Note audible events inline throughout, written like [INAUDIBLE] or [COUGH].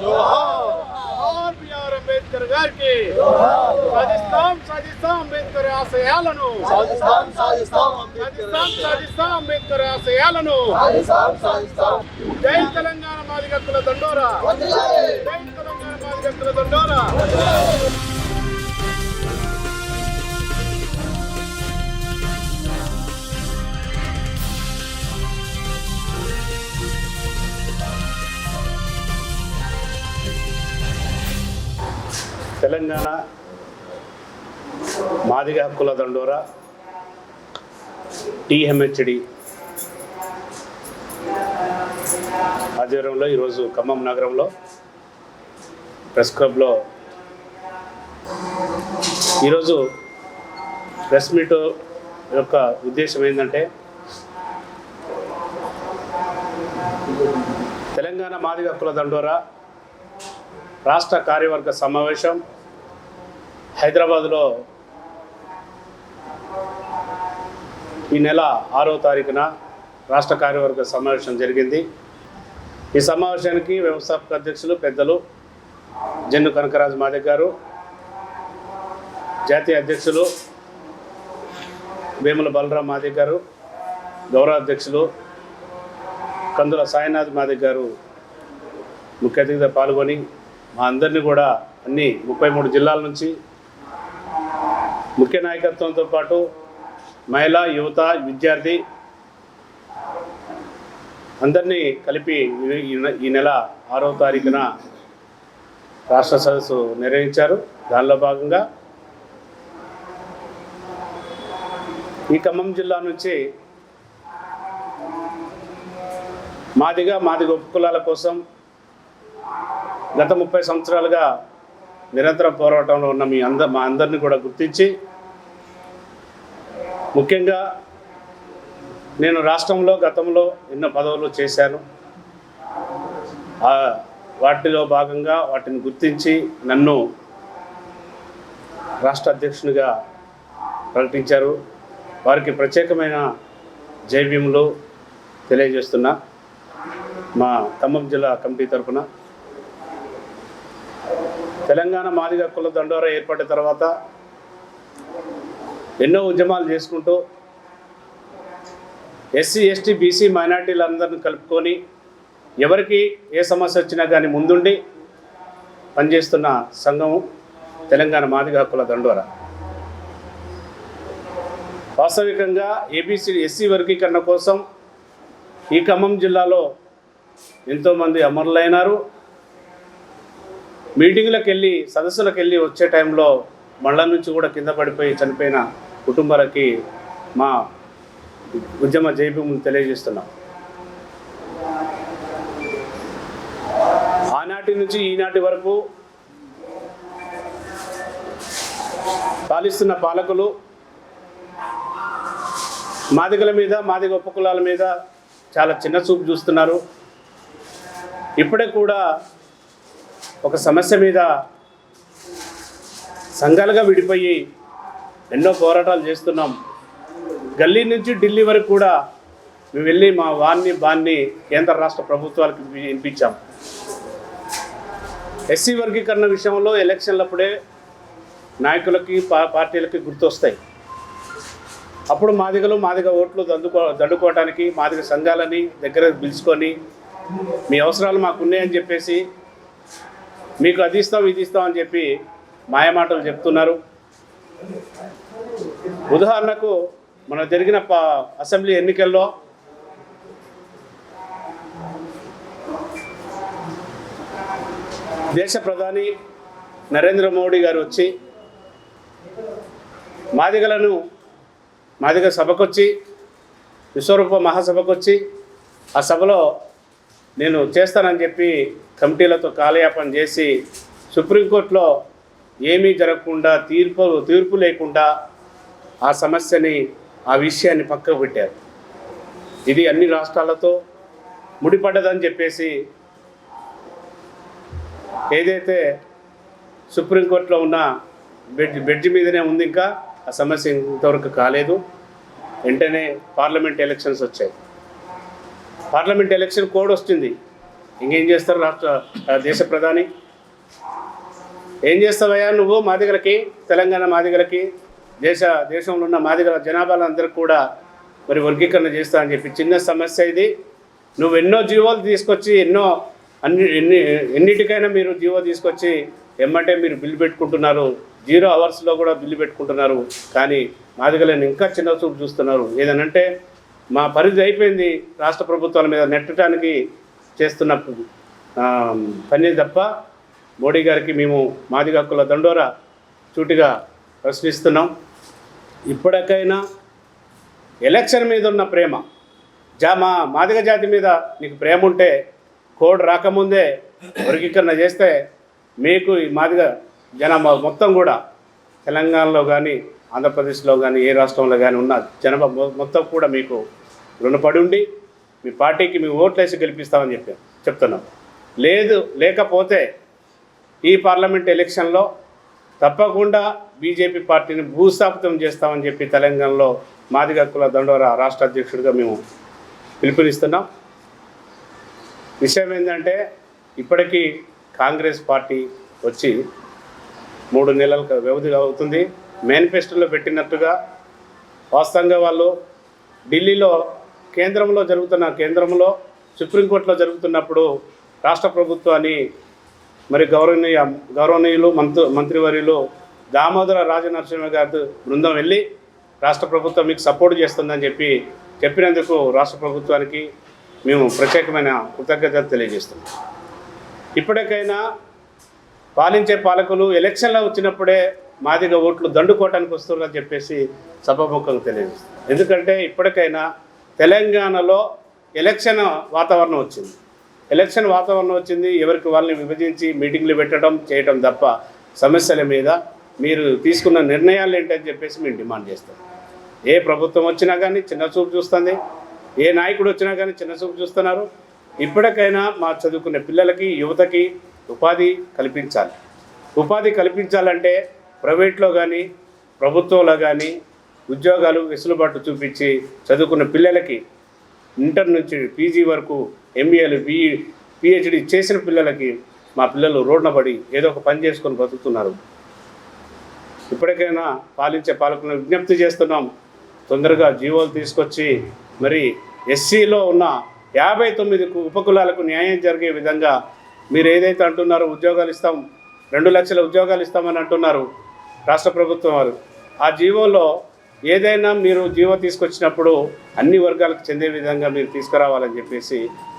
జోహార్. BR Ambedkar గారికి సాధిస్తాం సాధిస్తాం అంబేద్కర్ ఆశయాలను. సాధిస్తాం సాధిస్తాం అంబేద్కర్ సాధిస్తాం సాధిస్తాం అంబేద్కర్ ఆశయాలను. జై తెలంగాణ మాదిగత్తుల దండోరా. జై తెలంగాణ మాదిగత్తుల దండోరా. తెలంగాణ మాదిగ హక్కుల దండోరా టీఎంహెచ్డి ఆధ్వర్యంలో ఈరోజు ఖమ్మం నగరంలో ప్రెస్ క్లబ్లో ఈరోజు ప్రెస్ మీట్ యొక్క ఉద్దేశం ఏంటంటే తెలంగాణ మాదిగ హక్కుల దండోరా రాష్ట్ర కార్యవర్గ సమావేశం హైదరాబాద్లో ఈ నెల ఆరో తారీఖున రాష్ట్ర కార్యవర్గ సమావేశం జరిగింది. ఈ సమావేశానికి వ్యవస్థాపక అధ్యక్షులు పెద్దలు జన్ను కనకరాజు మాదిక్ గారు జాతీయ అధ్యక్షులు వేముల బలరాం మాదిక్ గారు గౌరవ అధ్యక్షులు కందుల సాయినాథ్ మాదిక్ గారు ముఖ్య అతిథిగా పాల్గొని మా అందరినీ కూడా అన్ని ముప్పై మూడు జిల్లాల నుంచి ముఖ్య నాయకత్వంతో పాటు మహిళా యువత విద్యార్థి అందరినీ కలిపి ఈ- ఈ ఈ నెల ఆరో తారీఖున రాష్ట్ర సదస్సు నిర్వహించారు. దానిలో భాగంగా ఈ ఖమ్మం జిల్లా నుంచి మాదిగా మాదిగ ఉపకులాల కోసం గత ముప్పై సంవత్సరాలుగా నిరంతర పోరాటంలో ఉన్న మీ అంద మా అందరిని కూడా గుర్తించి ముఖ్యంగా నేను రాష్ట్రంలో గతంలో ఎన్నో పదవులు చేశాను. వాటిలో భాగంగా వాటిని గుర్తించి నన్ను రాష్ట్ర అధ్యక్షునిగా ప్రకటించారు. వారికి ప్రత్యేకమైన జైభీములు తెలియజేస్తున్నా. మా ఖమ్మం జిల్లా కమిటీ తరఫున తెలంగాణ మాదిగ కుల దండోరా ఏర్పడిన తర్వాత ఎన్నో ఉద్యమాలు చేసుకుంటూ ఎస్సీ ఎస్టీ బీసీ మైనార్టీలందరిని కలుపుకొని ఎవరికి ఏ సమస్య వచ్చినా కానీ ముందుండి పనిచేస్తున్న సంఘం తెలంగాణ మాదిగ హక్కుల దండోరా. వాస్తవికంగా ఏబీసీ ఎస్సీ వర్గీకరణ కోసం ఈ ఖమ్మం జిల్లాలో ఎంతోమంది అమరులైనారు. మీటింగ్లకు వెళ్ళి సదస్సులకు వెళ్ళి వచ్చే టైంలో మళ్ళా నుంచి కూడా కింద పడిపోయి చనిపోయిన కుటుంబాలకి మా ఉద్యమ జైభూములు తెలియజేస్తున్నాం. ఆనాటి నుంచి ఈనాటి వరకు పాలిస్తున్న పాలకులు మాదిగల మీద మాదిగ ఉపకులాల మీద చాలా చిన్న చూపు చూస్తున్నారు. ఇప్పుడే కూడా ఒక సమస్య మీద సంఘాలుగా విడిపోయి ఎన్నో పోరాటాలు చేస్తున్నాం. గల్లీ నుంచి ఢిల్లీ వరకు కూడా మేము వెళ్ళి మా వాన్ని బాన్ని కేంద్ర రాష్ట్ర ప్రభుత్వాలకు వినిపించాం. ఎస్సీ వర్గీకరణ విషయంలో ఎలక్షన్లప్పుడే నాయకులకి పార్టీలకి గుర్తొస్తాయి. అప్పుడు మాదిగలు మాదిగ ఓట్లు దండుకో దండుకోవడానికి మాదిగ సంఘాలని దగ్గర పిలుచుకొని మీ అవసరాలు మాకున్నాయని చెప్పేసి మీకు అది ఇస్తాం ఇది ఇస్తాం అని చెప్పి మాయమాటలు చెప్తున్నారు. ఉదాహరణకు మన జరిగిన ప అసెంబ్లీ ఎన్నికల్లో దేశ ప్రధాని నరేంద్ర మోడీ గారు వచ్చి మాదిగలను మాదిగ సభకొచ్చి విశ్వరూప మహాసభకొచ్చి ఆ సభలో నేను చేస్తానని చెప్పి కమిటీలతో కాలయాపన చేసి సుప్రీంకోర్టులో ఏమీ జరగకుండా తీర్పు తీర్పు లేకుండా ఆ సమస్యని ఆ విషయాన్ని పక్కకు పెట్టారు. ఇది అన్ని రాష్ట్రాలతో ముడిపడ్డదని చెప్పేసి ఏదైతే సుప్రీంకోర్టులో ఉన్న బెడ్ బెడ్జి మీదనే ఉంది ఇంకా ఆ సమస్య ఇంతవరకు కాలేదు. వెంటనే పార్లమెంట్ ఎలక్షన్స్ వచ్చాయి. పార్లమెంట్ ఎలక్షన్ కోడ్ వస్తుంది. ఇంకేం చేస్తారు రాష్ట్ర దేశ ప్రధాని? ఏం చేస్తావయ్యా నువ్వు? మాదిగలకి తెలంగాణ మాదిగలకి దేశ దేశంలో ఉన్న మాదిగల జనాభాలందరికీ కూడా మరి వర్గీకరణ చేస్తా అని చెప్పి చిన్న సమస్య ఇది. నువ్వు ఎన్నో జీవోలు తీసుకొచ్చి ఎన్నో అన్ని ఎన్ని ఎన్నిటికైనా మీరు జీవో తీసుకొచ్చి ఏమంటే మీరు బిల్లు పెట్టుకుంటున్నారు. జీరో అవర్స్లో కూడా బిల్లు పెట్టుకుంటున్నారు. కానీ మాదిగలను ఇంకా చిన్న చూపు చూస్తున్నారు. ఏదనంటే మా పరిధి అయిపోయింది రాష్ట్ర ప్రభుత్వాల మీద నెట్టడానికి చేస్తున్న పని తప్ప మోడీ గారికి మేము మాదిగ హక్కుల దండోరా చూటిగా ప్రశ్నిస్తున్నాం. ఇప్పటికైనా ఎలక్షన్ మీద ఉన్న ప్రేమ జా మా మాదిగ జాతి మీద నీకు ప్రేమ ఉంటే కోడ్ రాకముందే వర్గీకరణ చేస్తే మీకు ఈ మాదిగ జనాభా మొత్తం కూడా తెలంగాణలో కానీ ఆంధ్రప్రదేశ్లో కానీ ఏ రాష్ట్రంలో కానీ ఉన్న జనాభా మొ- మొత్తం కూడా మీకు రుణపడి ఉండి మీ పార్టీకి మీ ఓట్లేసి గెలిపిస్తామని చెప్పాం చెప్తున్నాం. లేదు లేకపోతే ఈ పార్లమెంట్ ఎలక్షన్లో తప్పకుండా బీజేపీ పార్టీని భూస్థాపితం చేస్తామని చెప్పి తెలంగాణలో మాదిగ కుల దండోరా రాష్ట్ర అధ్యక్షుడిగా మేము పిలుపునిస్తున్నాం. విషయం ఏంటంటే ఇప్పటికీ కాంగ్రెస్ పార్టీ వచ్చి మూడు నెలల వ్యవధి అవుతుంది. మేనిఫెస్టోలో పెట్టినట్టుగా వాస్తవంగా వాళ్ళు ఢిల్లీలో కేంద్రంలో జరుగుతున్న కేంద్రంలో సుప్రీంకోర్టులో జరుగుతున్నప్పుడు రాష్ట్ర ప్రభుత్వాన్ని మరి గౌరవనీయ గౌరవనీయులు మంత్రి మంత్రివర్యులు దామోదర రాజనరసింహ గారి బృందం వెళ్ళి రాష్ట్ర ప్రభుత్వం మీకు సపోర్ట్ చేస్తుందని చెప్పి చెప్పినందుకు రాష్ట్ర ప్రభుత్వానికి మేము ప్రత్యేకమైన కృతజ్ఞతలు తెలియజేస్తున్నాం. ఇప్పటికైనా పాలించే పాలకులు ఎలక్షన్లో వచ్చినప్పుడే మాదిగా ఓట్లు దండుకోవటానికి వస్తున్నారని చెప్పేసి సభాముఖంగా తెలియజేస్తుంది ఎందుకంటే ఇప్పటికైనా తెలంగాణలో ఎలక్షన్ వాతావరణం వచ్చింది. ఎలక్షన్ వాతావరణం వచ్చింది ఎవరికి వాళ్ళని విభజించి మీటింగ్లు పెట్టడం చేయడం తప్ప సమస్యల మీద మీరు తీసుకున్న నిర్ణయాలు ఏంటని చెప్పేసి మేము డిమాండ్ చేస్తాం. ఏ ప్రభుత్వం వచ్చినా కానీ చిన్న చూపు చూస్తుంది ఏ నాయకుడు వచ్చినా కానీ చిన్న చూపు చూస్తున్నారు. ఇప్పటికైనా మా చదువుకునే పిల్లలకి యువతకి ఉపాధి కల్పించాలి. ఉపాధి కల్పించాలంటే ప్రైవేట్లో కానీ ప్రభుత్వంలో కానీ ఉద్యోగాలు వెసులుబాటు చూపించి చదువుకున్న పిల్లలకి ఇంటర్ నుంచి పీజీ వరకు ఎంబీఏలు బిఈ పిహెచ్డి చేసిన పిల్లలకి మా పిల్లలు రోడ్న పడి ఏదో ఒక పని చేసుకొని బతుకుతున్నారు. ఇప్పటికైనా పాలించే పాలకులను విజ్ఞప్తి చేస్తున్నాం. తొందరగా జీవోలు తీసుకొచ్చి మరి ఎస్సీలో ఉన్న యాభై తొమ్మిది ఉపకులాలకు న్యాయం జరిగే విధంగా మీరు ఏదైతే అంటున్నారో ఉద్యోగాలు ఇస్తాం రెండు లక్షల ఉద్యోగాలు ఇస్తామని అంటున్నారు రాష్ట్ర ప్రభుత్వం వారు. ఆ జీవోలో ఏదైనా మీరు జీవో తీసుకొచ్చినప్పుడు అన్ని వర్గాలకు చెందే విధంగా మీరు తీసుకురావాలని చెప్పేసి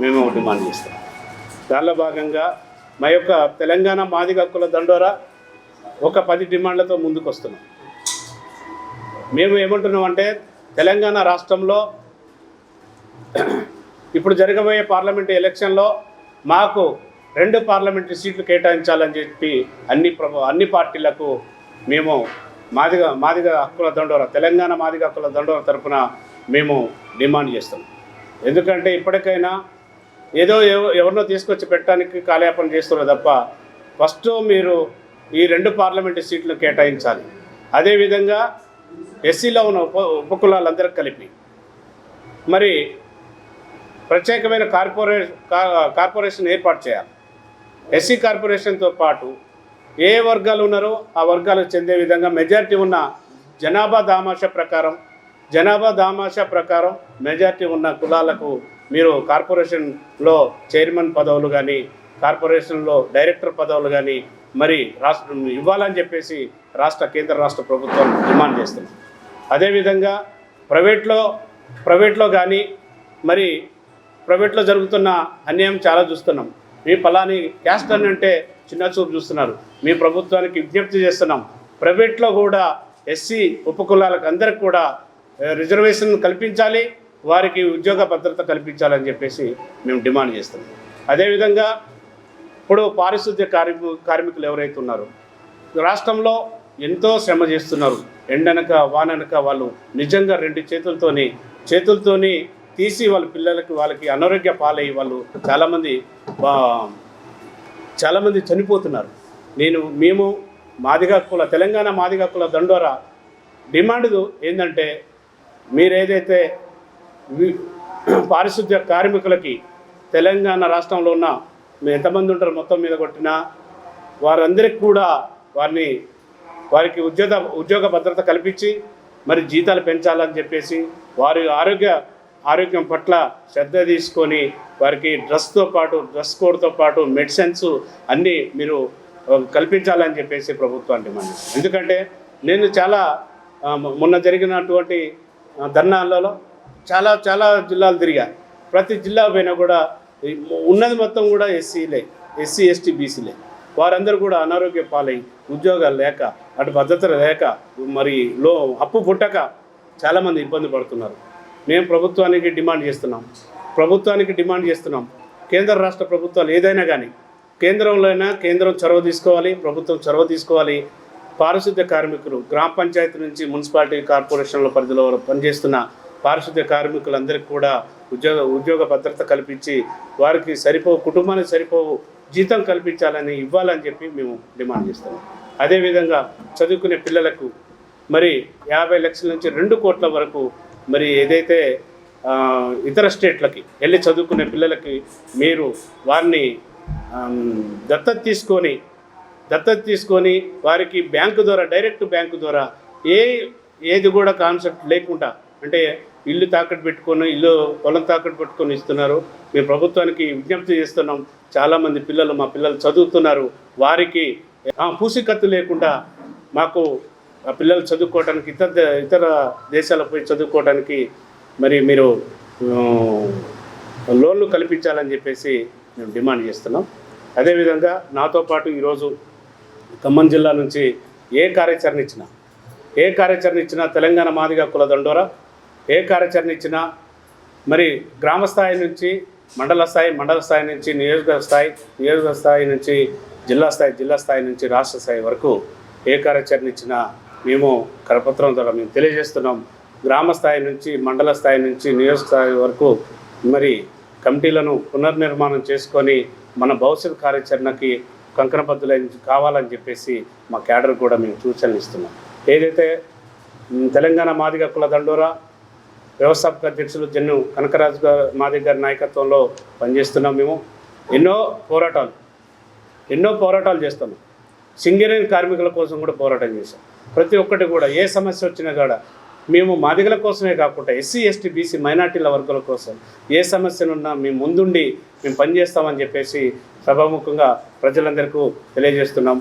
మేము డిమాండ్ చేస్తాం. దానిలో భాగంగా మా యొక్క తెలంగాణ మాదిగ హక్కుల దండోరా ఒక పది డిమాండ్లతో ముందుకు వస్తున్నాం మేము ఏమంటున్నాం అంటే తెలంగాణ రాష్ట్రంలో ఇప్పుడు జరగబోయే పార్లమెంటు ఎలక్షన్లో మాకు రెండు పార్లమెంటరీ సీట్లు కేటాయించాలని చెప్పి అన్ని ప్ర అన్ని పార్టీలకు మేము మాదిగ మాదిగ హక్కుల దండోర తెలంగాణ మాదిగ హక్కుల దండోర తరఫున మేము డిమాండ్ చేస్తాం. ఎందుకంటే ఇప్పటికైనా ఏదో ఎవ- ఎవరినో తీసుకొచ్చి పెట్టడానికి కాలయాపన చేస్తున్నారు తప్ప ఫస్ట్ మీరు ఈ రెండు పార్లమెంటు సీట్లు కేటాయించాలి. అదేవిధంగా ఎస్సీలో ఉన్న ఉప ఉపకులాలందరికీ కలిపి. మరి ప్రత్యేకమైన కార్పొరే కా- కార్పొరేషన్ ఏర్పాటు చేయాలి. ఎస్సీ కార్పొరేషన్తో పాటు ఏ వర్గాలు ఉన్నారో ఆ వర్గాలకు చెందే విధంగా మెజారిటీ ఉన్న జనాభా దామాష ప్రకారం జనాభా దామాష ప్రకారం మెజారిటీ ఉన్న కులాలకు మీరు కార్పొరేషన్లో చైర్మన్ పదవులు కానీ కార్పొరేషన్లో డైరెక్టర్ పదవులు కానీ మరి రాష్ట్ర ఇవ్వాలని చెప్పేసి రాష్ట్ర కేంద్ర రాష్ట్ర ప్రభుత్వం డిమాండ్ చేస్తుంది. అదేవిధంగా ప్రైవేట్లో ప్రైవేట్లో కానీ మరి ప్రైవేట్లో జరుగుతున్న అన్యాయం చాలా చూస్తున్నాం. మీ పలాని క్యాస్ట్ అని అంటే చిన్న చూపు చూస్తున్నారు. మీ ప్రభుత్వానికి విజ్ఞప్తి చేస్తున్నాం. ప్రైవేట్లో కూడా ఎస్సీ ఉపకులాలకు అందరికి కూడా రిజర్వేషన్ కల్పించాలి వారికి ఉద్యోగ భద్రత కల్పించాలని చెప్పేసి మేము డిమాండ్ చేస్తున్నాం. అదేవిధంగా ఇప్పుడు పారిశుద్ధ్య కార్మికు కార్మికులు ఎవరైతే ఉన్నారో రాష్ట్రంలో ఎంతో శ్రమ చేస్తున్నారు. ఎండనక వాననక వాళ్ళు నిజంగా రెండు చేతులతోని చేతులతోని తీసి వాళ్ళ పిల్లలకి వాళ్ళకి అనారోగ్య పాలయ్యి వాళ్ళు చాలామంది చాలామంది చనిపోతున్నారు. నేను మేము మాదిగా కుల తెలంగాణ మాదిగా కుల దండోరా డిమాండ్ ఏంటంటే మీరు ఏదైతే [CLEARS THROAT] పారిశుద్ధ్య కార్మికులకి తెలంగాణ రాష్ట్రంలో ఉన్న మేము ఎంతమంది ఉంటారు మొత్తం మీద కొట్టినా వారందరికీ కూడా వారిని వారికి ఉద్యోగ ఉద్యోగ భద్రత కల్పించి మరి జీతాలు పెంచాలని చెప్పేసి వారి ఆరోగ్య ఆరోగ్యం పట్ల శ్రద్ధ తీసుకొని వారికి డ్రెస్తో పాటు డ్రెస్ కోడ్తో పాటు మెడిసిన్స్ అన్నీ మీరు కల్పించాలని చెప్పేసి ప్రభుత్వం డిమాండ్ ఎందుకంటే నేను చాలా మొన్న జరిగినటువంటి ధర్నాలలో చాలా చాలా జిల్లాలు తిరిగా ప్రతి జిల్లా పోయినా కూడా ఉన్నది మొత్తం కూడా ఎస్సీలే ఎస్సీ ఎస్టీ బీసీలే. వారందరూ కూడా అనారోగ్య పాలై ఉద్యోగాలు లేక అటు భద్రత లేక మరి లో అప్పు పుట్టక చాలామంది ఇబ్బంది పడుతున్నారు. మేము ప్రభుత్వానికి డిమాండ్ చేస్తున్నాం. ప్రభుత్వానికి డిమాండ్ చేస్తున్నాం. కేంద్ర రాష్ట్ర ప్రభుత్వాలు ఏదైనా కానీ కేంద్రంలో అయినా కేంద్రం చొరవ తీసుకోవాలి ప్రభుత్వం చొరవ తీసుకోవాలి. పారిశుద్ధ్య కార్మికులు గ్రామ పంచాయతీ నుంచి మున్సిపాలిటీ కార్పొరేషన్ల పరిధిలో పనిచేస్తున్న పారిశుద్ధ్య కార్మికులందరికీ కూడా ఉద్యోగ ఉద్యోగ భద్రత కల్పించి వారికి సరిపోవు కుటుంబానికి సరిపోవు జీతం కల్పించాలని ఇవ్వాలని చెప్పి మేము డిమాండ్ చేస్తున్నాం. అదేవిధంగా చదువుకునే పిల్లలకు మరి యాభై లక్షల నుంచి రెండు కోట్ల వరకు మరి ఏదైతే ఇతర స్టేట్లకి వెళ్ళి చదువుకునే పిల్లలకి మీరు వారిని దత్త దత్తత తీసుకొని దత్తత తీసుకొని వారికి బ్యాంకు ద్వారా డైరెక్ట్ బ్యాంకు ద్వారా ఏ ఏది కూడా కాన్సెప్ట్ లేకుండా అంటే ఇల్లు తాకట్టు పెట్టుకొని ఇల్లు పొలం తాకట్టు పెట్టుకొని ఇస్తున్నారు. మేము ప్రభుత్వానికి విజ్ఞప్తి చేస్తున్నాం. చాలామంది పిల్లలు మా పిల్లలు చదువుతున్నారు. వారికి పూసికత్తు లేకుండా మాకు పిల్లలు చదువుకోవడానికి ఇతర ఇతర దేశాలకు పోయి చదువుకోవడానికి మరి మీరు లోన్లు కల్పించాలని చెప్పేసి మేము డిమాండ్ చేస్తున్నాం. అదేవిధంగా నాతో పాటు ఈరోజు ఖమ్మం జిల్లా నుంచి ఏ కార్యాచరణ ఇచ్చినా ఏ కార్యాచరణ ఇచ్చినా తెలంగాణ మాదిగ కుల దండోరా ఏ కార్యాచరణ ఇచ్చినా మరి గ్రామ స్థాయి నుంచి మండల స్థాయి మండల స్థాయి నుంచి నియోజకవర్గ స్థాయి నియోజకవర్గ స్థాయి నుంచి జిల్లా స్థాయి జిల్లా స్థాయి నుంచి రాష్ట్ర స్థాయి వరకు ఏ కార్యాచరణ ఇచ్చినా మేము కరపత్రం ద్వారా మేము తెలియజేస్తున్నాం. గ్రామ స్థాయి నుంచి మండల స్థాయి నుంచి నియోజక స్థాయి వరకు మరి కమిటీలను పునర్నిర్మాణం చేసుకొని మన భవిష్యత్ కార్యాచరణకి కంకణబద్దుల కావాలని చెప్పేసి మా క్యాడర్ కూడా మేము సూచనలు ఇస్తున్నాం. ఏదైతే తెలంగాణ మాదిగ కుల దండోరా వ్యవస్థాపక అధ్యక్షులు జన్ను కనకరాజు గారు మాదిగ గారి నాయకత్వంలో పనిచేస్తున్నాం మేము. ఎన్నో పోరాటాలు ఎన్నో పోరాటాలు చేస్తున్నాం. సింగరేణి కార్మికుల కోసం కూడా పోరాటం చేశాం. ప్రతి ఒక్కటి కూడా ఏ సమస్య వచ్చినా కూడా మేము మాదిగల కోసమే కాకుండా ఎస్సీ ఎస్టీ బీసీ మైనార్టీల వర్గాల కోసం ఏ సమస్యనున్నా మేము ముందుండి మేము పనిచేస్తామని చెప్పేసి సభాముఖంగా ప్రజలందరికీ తెలియజేస్తున్నాం.